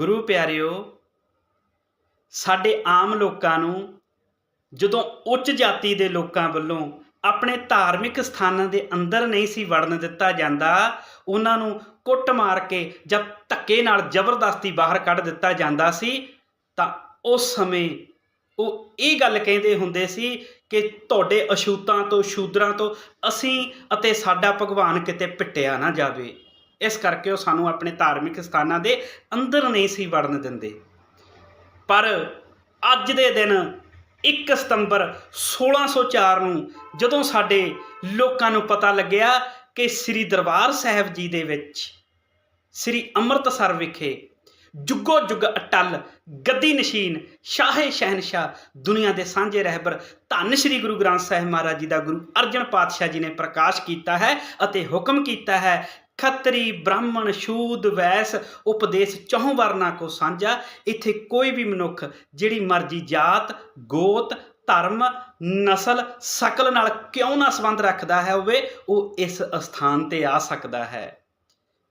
ਗੁਰੂ ਪਿਆਰਿਓ, ਸਾਡੇ ਆਮ ਲੋਕਾਂ ਨੂੰ ਜਦੋਂ ਉੱਚ ਜਾਤੀ ਦੇ ਲੋਕਾਂ ਵੱਲੋਂ ਆਪਣੇ ਧਾਰਮਿਕ ਸਥਾਨਾਂ ਦੇ ਅੰਦਰ ਨਹੀਂ ਸੀ ਵੜਨ ਦਿੱਤਾ ਜਾਂਦਾ, ਉਹਨਾਂ ਨੂੰ ਕੁੱਟ ਮਾਰ ਕੇ ਜਾਂ ਧੱਕੇ ਨਾਲ ਜ਼ਬਰਦਸਤੀ ਬਾਹਰ ਕੱਢ ਦਿੱਤਾ ਜਾਂਦਾ ਸੀ, ਤਾਂ ਉਸ ਸਮੇਂ ਉਹ ਇਹ ਗੱਲ ਕਹਿੰਦੇ ਹੁੰਦੇ ਸੀ ਕਿ ਤੁਹਾਡੇ ਅਸ਼ੂਤਾਂ ਤੋਂ, ਸ਼ੂਦਰਾਂ ਤੋਂ ਅਸੀਂ ਅਤੇ ਸਾਡਾ ਭਗਵਾਨ ਕਿਤੇ ਪਿੱਟਿਆ ਨਾ ਜਾਵੇ। ਇਸ ਕਰਕੇ ਉਹ ਸਾਨੂੰ ਆਪਣੇ ਧਾਰਮਿਕ ਸਥਾਨਾਂ ਦੇ ਅੰਦਰ ਨਹੀਂ ਸੀ ਵੜਨ ਦਿੰਦੇ। ਪਰ ਅੱਜ ਦੇ ਦਿਨ 1 ਸਤੰਬਰ 1604 ਨੂੰ ਜਦੋਂ ਸਾਡੇ ਲੋਕਾਂ ਨੂੰ ਪਤਾ ਲੱਗਿਆ ਕਿ ਸ੍ਰੀ ਦਰਬਾਰ ਸਾਹਿਬ ਜੀ ਦੇ ਵਿੱਚ ਸ੍ਰੀ ਅੰਮ੍ਰਿਤਸਰ ਵਿਖੇ ਜੁਗੋ ਜੁਗ ਅਟਲ, ਗੱਦੀ ਨਸ਼ੀਨ, ਸ਼ਾਹੇ ਸ਼ਹਿਨਸ਼ਾਹ, ਦੁਨੀਆ ਦੇ ਸਾਂਝੇ ਰਹਿਬਰ ਧੰਨ ਸ੍ਰੀ ਗੁਰੂ ਗ੍ਰੰਥ ਸਾਹਿਬ ਮਹਾਰਾਜ ਜੀ ਦਾ ਗੁਰੂ ਅਰਜਨ ਪਾਤਸ਼ਾਹ ਜੀ ਨੇ ਪ੍ਰਕਾਸ਼ ਕੀਤਾ ਹੈ ਅਤੇ ਹੁਕਮ ਕੀਤਾ ਹੈ ਖੱਤਰੀ ਬ੍ਰਾਹਮਣ ਸ਼ੂਦ ਵੈਸ ਉਪਦੇਸ਼ ਚੌਹਾਂ ਵਰਨਾ ਕੋ ਸਾਂਝਾ। ਇੱਥੇ ਕੋਈ ਵੀ ਮਨੁੱਖ ਜਿਹੜੀ ਮਰਜ਼ੀ ਜਾਤ, ਗੋਤ, ਧਰਮ, ਨਸਲ, ਸਕਲ ਨਾਲ ਕਿਉਂ ਨਾ ਸੰਬੰਧ ਰੱਖਦਾ ਹੈ ਹੋਵੇ, ਉਹ ਇਸ ਸਥਾਨ ਤੇ ਆ ਸਕਦਾ ਹੈ।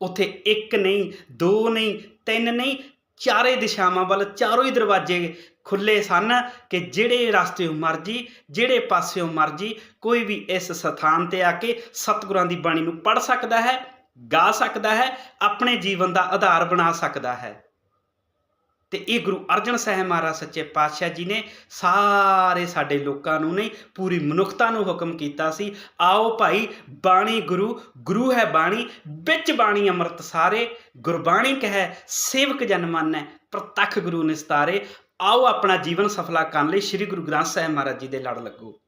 ਉੱਥੇ ਇੱਕ ਨਹੀਂ, ਦੋ ਨਹੀਂ, ਤਿੰਨ ਨਹੀਂ, ਚਾਰੇ ਦਿਸ਼ਾਵਾਂ ਵੱਲ ਚਾਰੋਂ ਹੀ ਦਰਵਾਜ਼ੇ ਖੁੱਲੇ ਸਨ ਕਿ ਜਿਹੜੇ ਰਸਤੇ ਮਰਜ਼ੀ, ਜਿਹੜੇ ਪਾਸਿਓਂ ਮਰਜ਼ੀ ਕੋਈ ਵੀ ਇਸ ਸਥਾਨ ਤੇ ਆ ਕੇ ਸਤਿਗੁਰਾਂ ਦੀ ਬਾਣੀ ਨੂੰ ਪੜ੍ਹ ਸਕਦਾ ਹੈ। ਗਾ ਸਕਦਾ ਹੈ, ਆਪਣੇ ਜੀਵਨ ਦਾ ਆਧਾਰ ਬਣਾ ਸਕਦਾ ਹੈ। ਤੇ ਇਹ ਗੁਰੂ ਅਰਜਨ ਸਾਹਿਬ ਮਹਾਰਾਜ ਸੱਚੇ ਪਾਤਸ਼ਾਹ ਜੀ ਨੇ ਸਾਰੇ ਸਾਡੇ ਲੋਕਾਂ ਨੂੰ ਨਹੀਂ, ਪੂਰੀ ਮਨੁੱਖਤਾ ਨੂੰ ਹੁਕਮ ਕੀਤਾ ਸੀ। ਆਓ ਭਾਈ, ਬਾਣੀ ਗੁਰੂ ਗੁਰੂ ਹੈ ਬਾਣੀ, ਵਿੱਚ ਬਾਣੀ ਅੰਮ੍ਰਿਤ ਸਾਰੇ, ਗੁਰਬਾਣੀ ਕਹੈ, ਸੇਵਕ ਜਨ ਮੰਨੈ, ਪ੍ਰਤੱਖ ਗੁਰੂ ਨਿਸਤਾਰੇ। ਆਓ ਆਪਣਾ ਜੀਵਨ ਸਫਲਾ ਕਰਨ ਲਈ ਸ੍ਰੀ ਗੁਰੂ ਗ੍ਰੰਥ ਸਾਹਿਬ ਮਹਾਰਾਜ ਜੀ ਦੇ ਲੜ ਲੱਗੋ।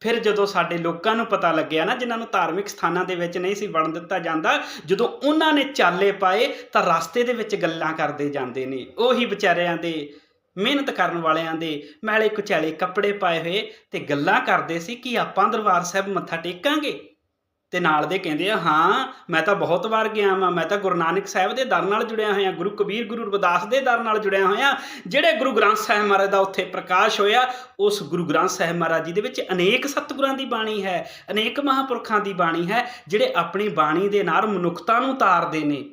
ਫਿਰ ਜਦੋਂ ਸਾਡੇ ਲੋਕਾਂ ਨੂੰ ਪਤਾ ਲੱਗਿਆ ਨਾ, ਜਿਨ੍ਹਾਂ ਨੂੰ ਧਾਰਮਿਕ ਸਥਾਨਾਂ ਦੇ ਵਿੱਚ ਨਹੀਂ ਸੀ ਵੜਨ ਦਿੱਤਾ ਜਾਂਦਾ, ਜਦੋਂ ਉਹਨਾਂ ਨੇ ਚਾਲੇ ਪਾਏ, ਤਾਂ ਰਸਤੇ ਦੇ ਵਿੱਚ ਗੱਲਾਂ ਕਰਦੇ ਜਾਂਦੇ ਨੇ। ਉਹੀ ਵਿਚਾਰਿਆਂ ਦੇ, ਮਿਹਨਤ ਕਰਨ ਵਾਲਿਆਂ ਦੇ ਮੈਲੇ ਕੁਚੈਲੇ ਕੱਪੜੇ ਪਾਏ ਹੋਏ ਤੇ ਗੱਲਾਂ ਕਰਦੇ ਸੀ ਕਿ ਆਪਾਂ ਦਰਬਾਰ ਸਾਹਿਬ ਮੱਥਾ ਟੇਕਾਂਗੇ। ਤੇ ਨਾਲ ਦੇ ਕਹਿੰਦੇ ਆ, ਹਾਂ, ਮੈਂ ਤਾਂ ਬਹੁਤ ਵਾਰ ਗਿਆ ਵਾਂ, ਮੈਂ ਤਾਂ ਗੁਰੂ ਨਾਨਕ ਸਾਹਿਬ ਦੇ ਦਰ ਨਾਲ ਜੁੜਿਆ ਹੋਇਆ, ਗੁਰੂ ਕਬੀਰ ਗੁਰੂ ਰਵਿਦਾਸ ਦੇ ਦਰ ਨਾਲ ਜੁੜਿਆ ਹੋਇਆ, ਜਿਹੜੇ ਗੁਰੂ ਗ੍ਰੰਥ ਸਾਹਿਬ ਮਹਾਰਾਜ ਦਾ ਉੱਥੇ ਪ੍ਰਕਾਸ਼ ਹੋਇਆ, ਉਸ ਗੁਰੂ ਗ੍ਰੰਥ ਸਾਹਿਬ ਮਹਾਰਾਜ ਜੀ ਦੇ ਵਿੱਚ ਅਨੇਕ ਸਤਿਗੁਰਾਂ ਦੀ ਬਾਣੀ ਹੈ, ਅਨੇਕ ਮਹਾਂਪੁਰਖਾਂ ਦੀ ਬਾਣੀ ਹੈ, ਜਿਹੜੇ ਆਪਣੀ ਬਾਣੀ ਦੇ ਨਾਲ ਮਨੁੱਖਤਾ ਨੂੰ ਤਾਰਦੇ ਨੇ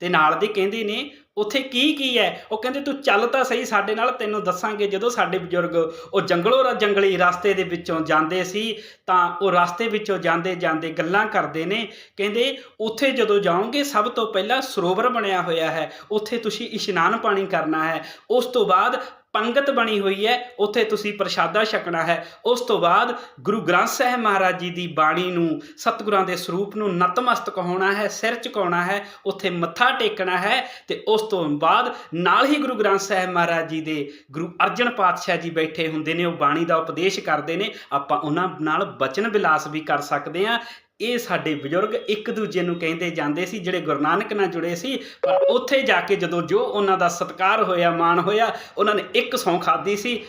ਤੇ ਨਾਲ ਦੇ ਕਹਿੰਦੇ ਨੇ ਉੱਥੇ ਕੀ ਕੀ ਹੈ? ਉਹ ਕਹਿੰਦੇ, ਤੂੰ ਚੱਲ ਤਾਂ ਸਹੀ, ਸਾਡੇ ਨਾਲ ਤੈਨੂੰ ਦੱਸਾਂਗੇ। ਜਦੋਂ ਸਾਡੇ ਬਜ਼ੁਰਗ ਉਹ ਜੰਗਲੋਂ ਰ- ਜੰਗਲੀ ਰਸਤੇ ਦੇ ਵਿੱਚੋਂ ਜਾਂਦੇ ਸੀ, ਤਾਂ ਉਹ ਰਸਤੇ ਵਿੱਚੋਂ ਜਾਂਦੇ ਜਾਂਦੇ ਗੱਲਾਂ ਕਰਦੇ ਨੇ। ਕਹਿੰਦੇ, ਉੱਥੇ ਜਦੋਂ ਜਾਓਗੇ, ਸਭ ਤੋਂ ਪਹਿਲਾਂ ਸਰੋਵਰ ਬਣਿਆ ਹੋਇਆ ਹੈ। ਉੱਥੇ ਤੁਸੀਂ ਇਸ਼ਨਾਨ ਪਾਣੀ ਕਰਨਾ ਹੈ। ਉਸ ਤੋਂ ਬਾਅਦ ਪੰਗਤ ਬਣੀ ਹੋਈ ਹੈ, ਉੱਥੇ ਤੁਸੀਂ ਪ੍ਰਸ਼ਾਦਾ ਛਕਣਾ ਹੈ। ਉਸ ਤੋਂ ਬਾਅਦ ਗੁਰੂ ਗ੍ਰੰਥ ਸਾਹਿਬ ਮਹਾਰਾਜ ਜੀ ਦੀ ਬਾਣੀ ਨੂੰ, ਸਤਿਗੁਰਾਂ ਦੇ ਸਰੂਪ ਨੂੰ ਨਤਮਸਤਕ ਹੋਣਾ ਹੈ, ਸਿਰ ਝੁਕਾਉਣਾ ਹੈ, ਉੱਥੇ ਮੱਥਾ ਟੇਕਣਾ ਹੈ ਤੇ ਉਸ ਤੋਂ ਬਾਅਦ ਨਾਲ ਹੀ ਗੁਰੂ ਗ੍ਰੰਥ ਸਾਹਿਬ ਮਹਾਰਾਜ ਜੀ ਦੇ ਗੁਰੂ ਅਰਜਨ ਪਾਤਸ਼ਾਹ ਜੀ ਬੈਠੇ ਹੁੰਦੇ ਨੇ, ਉਹ ਬਾਣੀ ਦਾ ਉਪਦੇਸ਼ ਕਰਦੇ ਨੇ। ਆਪਾਂ ਉਹਨਾਂ ਨਾਲ ਬਚਨ ਵਿਲਾਸ ਵੀ ਕਰ ਸਕਦੇ ਹਾਂ। ਇਹ ਸਾਡੇ ਬਜ਼ੁਰਗ ਇੱਕ ਦੂਜੇ ਨੂੰ ਕਹਿੰਦੇ ਜਾਂਦੇ ਸੀ, ਜਿਹੜੇ ਗੁਰੂ ਨਾਨਕ ਨਾਲ ਜੁੜੇ ਸੀ। ਪਰ ਉੱਥੇ ਜਾ ਕੇ ਜਦੋਂ ਜੋ ਉਹਨਾਂ ਦਾ ਸਤਿਕਾਰ ਹੋਇਆ, ਮਾਣ ਹੋਇਆ, ਉਹਨਾਂ ਨੇ ਇੱਕ ਸੌਂ ਖਾਦੀ ਸੀ।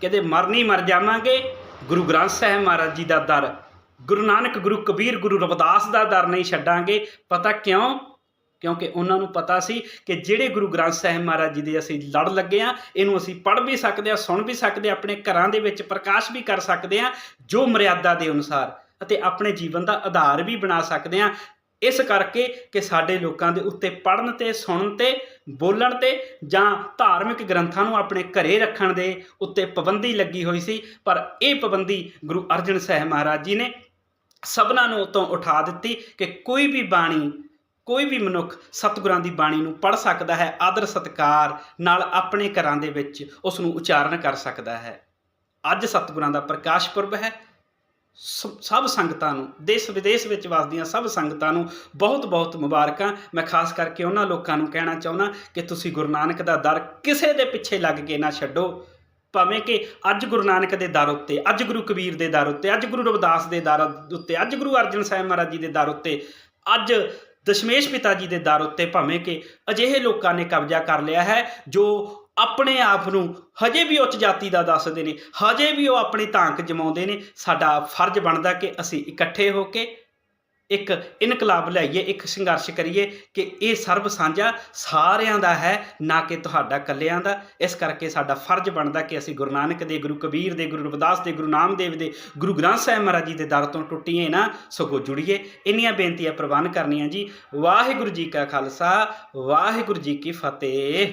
ਕਹਿੰਦੇ ਮਰਨੀ ਮਰ ਜਾਵਾਂਗੇ। ਗੁਰੂ ਗ੍ਰੰਥ ਸਾਹਿਬ ਮਹਾਰਾਜ ਜੀ ਦਾ ਦਰ। ਗੁਰੂ ਨਾਨਕ, ਗੁਰੂ ਕਬੀਰ, ਗੁਰੂ ਰਵਿਦਾਸ ਦਾ ਦਰ ਨਹੀਂ ਛੱਡਾਂਗੇ। ਪਤਾ ਕਿਉਂ? ਕਿਉਂਕਿ ਉਹਨਾਂ ਨੂੰ ਪਤਾ ਸੀ ਕਿ ਜਿਹੜੇ ਗੁਰੂ ਗ੍ਰੰਥ ਸਾਹਿਬ ਮਹਾਰਾਜ ਜੀ ਦੇ ਅਸੀਂ ਲੜ ਲੱਗੇ ਆ ਇਹਨੂੰ ਅਸੀਂ ਪੜ੍ਹ ਵੀ ਸਕਦੇ ਆ ਸੁਣ ਵੀ ਸਕਦੇ ਆ ਆਪਣੇ ਘਰਾਂ ਦੇ ਵਿੱਚ ਪ੍ਰਕਾਸ਼ ਵੀ ਕਰ ਸਕਦੇ ਆ ਜੋ ਮਰਿਆਦਾ ਦੇ ਅਨੁਸਾਰ। ਅਤੇ ਆਪਣੇ ਜੀਵਨ ਦਾ ਆਧਾਰ ਵੀ ਬਣਾ ਸਕਦੇ ਹਾਂ। ਇਸ ਕਰਕੇ ਕਿ ਸਾਡੇ ਲੋਕਾਂ ਦੇ ਉੱਤੇ ਪੜਨ ਤੇ, ਸੁਣਨ ਤੇ, ਬੋਲਣ ਤੇ ਜਾਂ ਧਾਰਮਿਕ ਗ੍ਰੰਥਾਂ ਨੂੰ ਆਪਣੇ ਘਰੇ ਰੱਖਣ ਦੇ ਉੱਤੇ ਪਾਬੰਦੀ ਲੱਗੀ ਹੋਈ ਸੀ। ਪਰ ਇਹ ਪਾਬੰਦੀ ਗੁਰੂ ਅਰਜਨ ਸਾਹਿਬ ਮਹਾਰਾਜ ਜੀ ਨੇ ਸਭਨਾਂ ਨੂੰ ਉਤੋਂ ਉਠਾ ਦਿੱਤੀ ਕਿ ਕੋਈ ਵੀ ਬਾਣੀ, ਕੋਈ ਵੀ ਮਨੁੱਖ ਸਤਿਗੁਰਾਂ ਦੀ ਬਾਣੀ ਨੂੰ ਪੜ੍ਹ ਸਕਦਾ ਹੈ, ਆਦਰ ਸਤਿਕਾਰ ਨਾਲ ਆਪਣੇ ਘਰਾਂ ਦੇ ਵਿੱਚ ਉਸ ਨੂੰ ਉਚਾਰਨ ਕਰ ਸਕਦਾ ਹੈ। ਅੱਜ ਸਤਿਗੁਰਾਂ ਦਾ ਪ੍ਰਕਾਸ਼ ਪੁਰਬ ਹੈ। ਸਭ ਸੰਗਤਾਂ ਨੂੰ, ਦੇਸ਼ ਵਿਦੇਸ਼ ਵਿੱਚ ਵਸਦੀਆਂ ਸਭ ਸੰਗਤਾਂ ਨੂੰ ਬਹੁਤ ਬਹੁਤ ਮੁਬਾਰਕਾਂ। ਮੈਂ ਖਾਸ ਕਰਕੇ ਉਹਨਾਂ ਲੋਕਾਂ ਨੂੰ ਕਹਿਣਾ ਚਾਹੁੰਦਾ ਕਿ ਤੁਸੀਂ ਗੁਰੂ ਨਾਨਕ ਦਾ ਦਰ ਕਿਸੇ ਦੇ ਪਿੱਛੇ ਲੱਗ ਕੇ ਨਾ ਛੱਡੋ। ਭਾਵੇਂ ਕਿ ਅੱਜ ਗੁਰੂ ਨਾਨਕ ਦੇ ਦਰ ਉੱਤੇ, ਅੱਜ ਗੁਰੂ ਕਬੀਰ ਦੇ ਦਰ ਉੱਤੇ, ਅੱਜ ਗੁਰੂ ਰਵਿਦਾਸ ਦੇ ਦਰ ਉੱਤੇ, ਅੱਜ ਗੁਰੂ ਅਰਜਨ ਸਾਹਿਬ ਮਹਾਰਾਜ ਜੀ ਦੇ ਦਰ ਉੱਤੇ, ਅੱਜ ਦਸ਼ਮੇਸ਼ ਪਿਤਾ ਜੀ ਦੇ ਦਰ ਉੱਤੇ ਭਾਵੇਂ ਕਿ ਅਜਿਹੇ ਲੋਕਾਂ ਨੇ ਕਬਜ਼ਾ ਕਰ ਲਿਆ ਹੈ ਜੋ ਆਪਣੇ ਆਪ ਨੂੰ ਹਜੇ ਵੀ ਉੱਚ ਜਾਤੀ ਦਾ ਦੱਸਦੇ ਨੇ, ਹਜੇ ਵੀ ਉਹ ਆਪਣੀ ਧਾਂਕ ਜਮਾਉਂਦੇ ਨੇ। ਸਾਡਾ ਫਰਜ਼ ਬਣਦਾ ਕਿ ਅਸੀਂ ਇਕੱਠੇ ਹੋ ਕੇ ਇੱਕ ਇਨਕਲਾਬ ਲਿਆਈਏ, ਇੱਕ ਸੰਘਰਸ਼ ਕਰੀਏ ਕਿ ਇਹ ਸਰਬ ਸਾਂਝਾ ਸਾਰਿਆਂ ਦਾ ਹੈ, ਨਾ ਕਿ ਤੁਹਾਡਾ ਇਕੱਲਿਆਂ ਦਾ। ਇਸ ਕਰਕੇ ਸਾਡਾ ਫਰਜ਼ ਬਣਦਾ ਕਿ ਅਸੀਂ ਗੁਰੂ ਨਾਨਕ ਦੇ, ਗੁਰੂ ਕਬੀਰ ਦੇ, ਗੁਰੂ ਰਵਿਦਾਸ ਦੇ, ਗੁਰੂ ਨਾਮਦੇਵ ਦੇ, ਗੁਰੂ ਗ੍ਰੰਥ ਸਾਹਿਬ ਮਹਾਰਾਜ ਜੀ ਦੇ ਦਰ ਤੋਂ ਟੁੱਟੀਏ ਨਾ, ਸਗੋਂ ਜੁੜੀਏ। ਇੰਨੀਆਂ ਬੇਨਤੀਆਂ ਪ੍ਰਵਾਨ ਕਰਨੀਆਂ ਜੀ। ਵਾਹਿਗੁਰੂ ਜੀ ਕਾ ਖਾਲਸਾ, ਵਾਹਿਗੁਰੂ ਜੀ ਕੀ ਫਤਿਹ।